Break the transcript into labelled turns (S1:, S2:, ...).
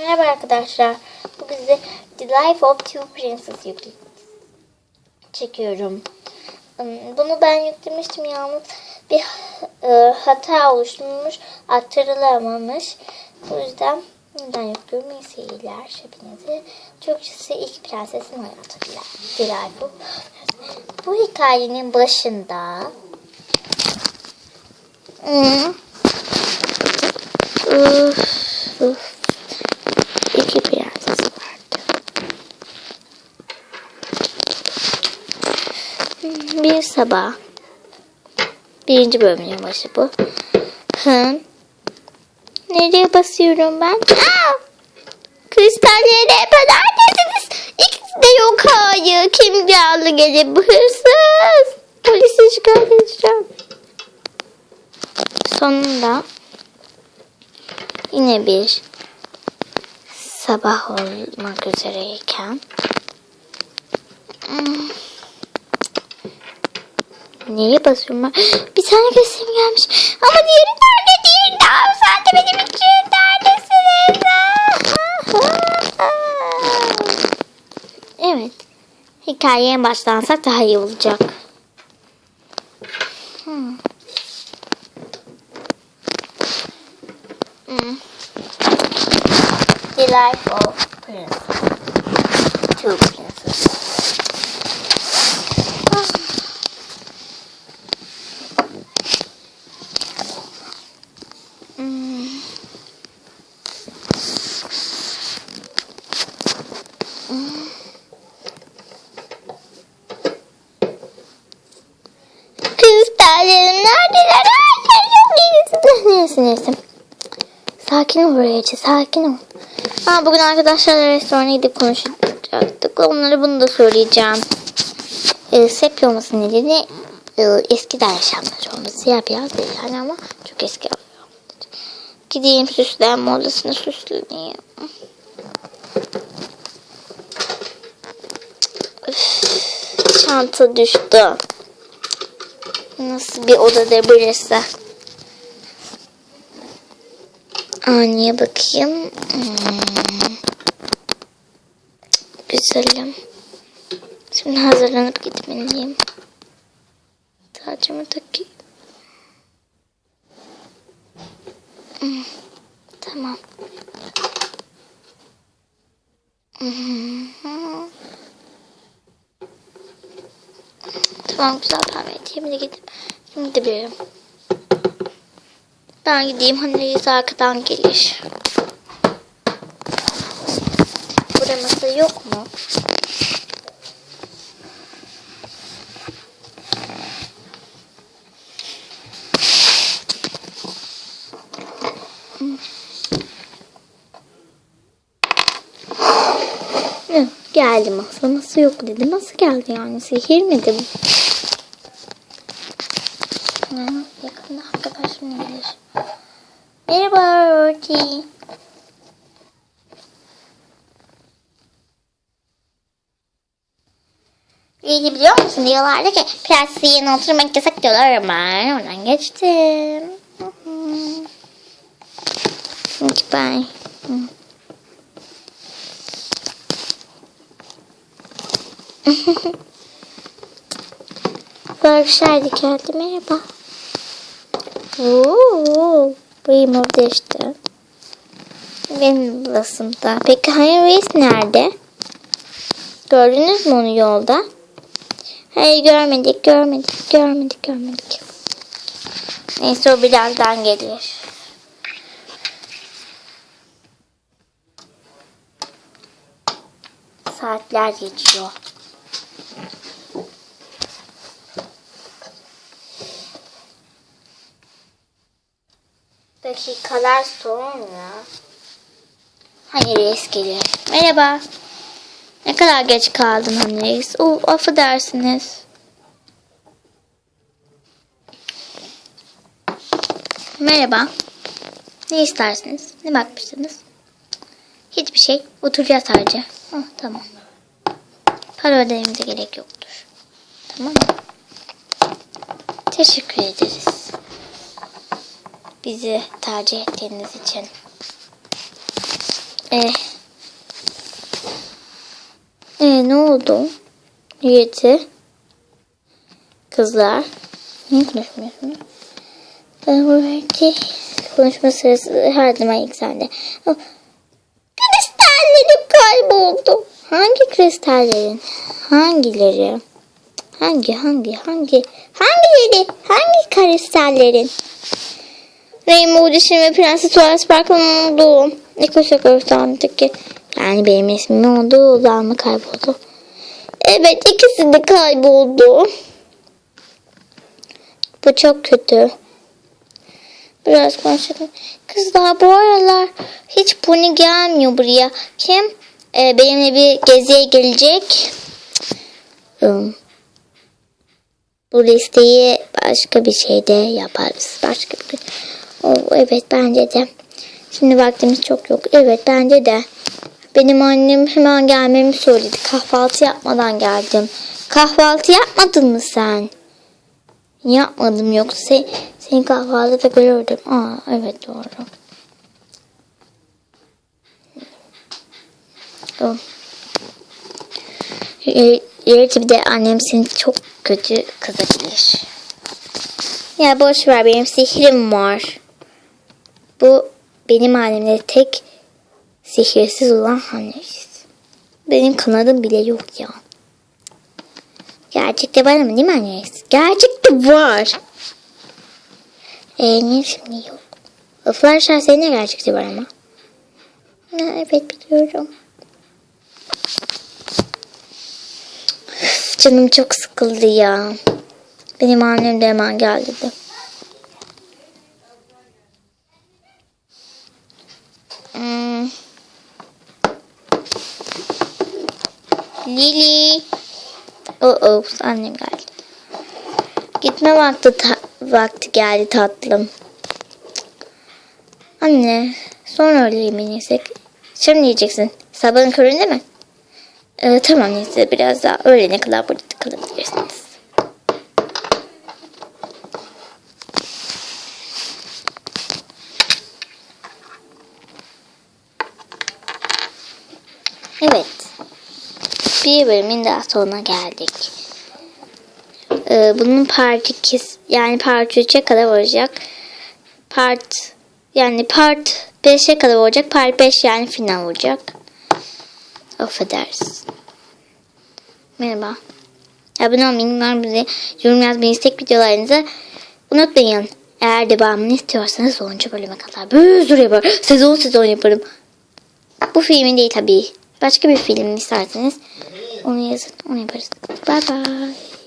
S1: Merhaba arkadaşlar. Bugün size The Life of Two Princess yükle çekiyorum. Hmm, Bunu ben yüklemiştim yalnız bir e, hata oluşmuş, aktarılamamış. O yüzden neden yüklüyorum? İyi seyirler hepinize. Türkçesi ilk prensesin hayatı The Life of. Bu hikayenin başında Hmm. Uf, uf. İki prenses vardı. Hmm, Bir sabah. Birinci bölümün başı bu. Hı. Nereye basıyorum ben? Aa! Kristalleri hep neredesiniz? İkisi de yok hayır. Kim geldi gece bu hırsız? Polisi şikayet edeceğim. Sonunda yine bir sabah olmak üzereyken Neye basıyorum ben? Bir tane resim gelmiş. Ama diğeri nerede? Diğeri daha sen de benim için neredesiniz? evet. Hikayeye başlansak daha iyi olacak. Hmm. Hmm. Of Princess. Two Princesses. Hmm. Hmm. Kristallerim neredeler? Hayır yok neyse. Sakin ol Rachel, sakin ol. Ha, bugün arkadaşlarla restorana gidip konuşacaktık. Onlara bunu da söyleyeceğim. E, sepya olması nedeni e, eskiden yaşanmış olması. Siyah beyaz değil yani ama çok eski oluyor. Gideyim süslenme odasına süsleneyim. Çanta düştü. Nasıl bir odadır burası? Aniye bakayım. Hmm. Güzelim. Şimdi hazırlanıp gitmeliyim. Tacımı takayım. Hmm. Tamam. Hmm. Tamam güzel pembe eteğimle gidip şimdi gidebilirim. Ben gideyim hani arkadan gelir. Burada masa yok mu? Geldi masa. Masa yok dedi. Nasıl geldi yani? Sihir mi dedi? Ha, yakında arkadaşım gelir. Orti. İyi biliyor musun diyorlardı ki prensi yerine oturmak yasak diyorlar ama ben oradan geçtim. Şimdi ben... Hı. Berkşer geldi merhaba. Oo, bıyım orada işte. Benim odasında. Peki Hayır Reis nerede? Gördünüz mü onu yolda? Hayır görmedik, görmedik, görmedik, görmedik. Neyse o birazdan gelir. Saatler geçiyor. Dakikalar sonra Hani reis gelir. Merhaba. Ne kadar geç kaldın hani reis? Oh, affedersiniz. Merhaba. Ne istersiniz? Ne bakmıştınız? Hiçbir şey. Oturacağız sadece. Oh, tamam. Para ödememize gerek yoktur. Tamam mı? Teşekkür ederiz. Bizi tercih ettiğiniz için. Eh. Ee, ne oldu? Yedi. Kızlar. Niye konuşmuyorsunuz? Evet. Konuşma sırası her zaman yükseldi. Oh, Kristallerim kayboldu. Hangi kristallerin? Hangileri? Hangi hangi hangi? Hangileri? Hangi kristallerin? Rainbow Dişin ve Prenses Tuvalet Sparkle'ın olduğu Nikosya Göster'deki yani benim ismim olduğu olan mı kayboldu? Evet ikisi de kayboldu. Bu çok kötü. Biraz konuşalım. Kızlar bu aralar hiç Pony gelmiyor buraya. Kim e, benimle bir geziye gelecek? Hmm. Bu listeyi başka bir şeyde yaparız. Başka bir Oh, evet bence de. Şimdi vaktimiz çok yok. Evet bence de. Benim annem hemen gelmemi söyledi. Kahvaltı yapmadan geldim. Kahvaltı yapmadın mı sen? Yapmadım yoksa sen, seni kahvaltıda görürdüm. Aa evet doğru. Oh. Gerçi bir de annem seni çok kötü kızabilir. Ya boş ver benim sihrim var. Bu benim halimde tek sihirsiz olan Hannes. Benim kanadım bile yok ya. Gerçekte var mı değil mi Hannes? Gerçekte var. Eee niye şimdi yok? Senin de gerçekte var ama. Ha, evet biliyorum. Üf, Canım çok sıkıldı ya. Benim annem de hemen gel dedi. Hmm. Lili. Oh oh annem geldi. Gitme vakti vakti geldi tatlım. Anne sonra öğle yemeğini. Şimdi yiyeceksin. Sabahın köründe mi? Ee, tamam neyse biraz daha öğlene kadar burada kalabilirsiniz. Evet. Bir bölümün daha sonuna geldik. Ee, bunun part 2 yani part 3'e kadar olacak. Part yani part 5'e kadar olacak. Part 5 yani final olacak. Affedersin. Merhaba. Abone olmayı, umarım bize yorum yazmayı, istek videolarınızı unutmayın. Eğer devamını istiyorsanız 10. bölüme kadar bir sürü yaparım. Sezon sezon yaparım. Bu filmin değil tabii. Başka bir film isterseniz onu yazın. Onu yaparız. Bye bye.